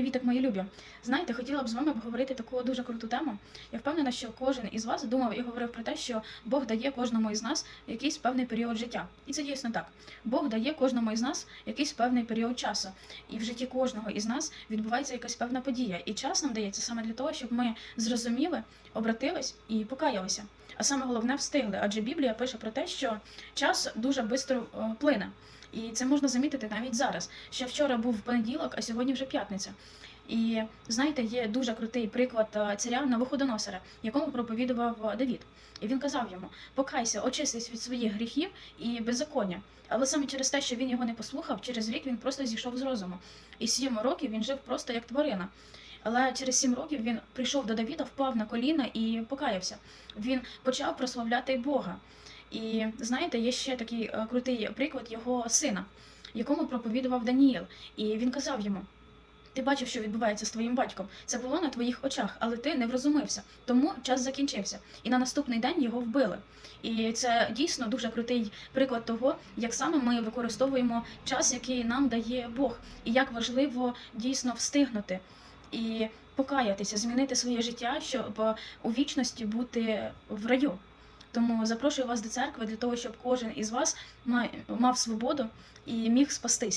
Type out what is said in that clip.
Привіток, мої любі. Знаєте, хотіла б з вами обговорити таку дуже круту тему. Я впевнена, що кожен із вас думав і говорив про те, що Бог дає кожному із нас якийсь певний період життя. І це дійсно так. Бог дає кожному із нас якийсь певний період часу. І в житті кожного із нас відбувається якась певна подія. І час нам дається саме для того, щоб ми зрозуміли, обратились і покаялися. А саме головне встигли, адже Біблія пише про те, що час дуже швидко плине. І це можна замітити навіть зараз. Ще вчора був понеділок, а сьогодні вже п'ятниця. І знаєте, є дуже крутий приклад е, царя Навуходоносора, якому проповідував е, Давід. І він казав йому: покайся, очистись від своїх гріхів і беззаконня. Але саме через те, що він його не послухав, через рік він просто зійшов з розуму. І сім років він жив просто як тварина. Але через сім років він прийшов до Давіда, впав на коліна і покаявся. Він почав прославляти Бога. І знаєте, є ще такий е, крутий приклад його сина, якому проповідував Даніїл. І він казав йому: ти бачив, що відбувається з твоїм батьком. Це було на твоїх очах, але ти не врозумився. Тому час закінчився. І на наступний день його вбили. І це дійсно дуже крутий приклад того, як саме ми використовуємо час, який нам дає Бог, і як важливо дійсно встигнути і покаятися, змінити своє життя, щоб у вічності бути в раю. Тому запрошую вас до церкви для того, щоб кожен із вас ма- мав свободу і міг спастись.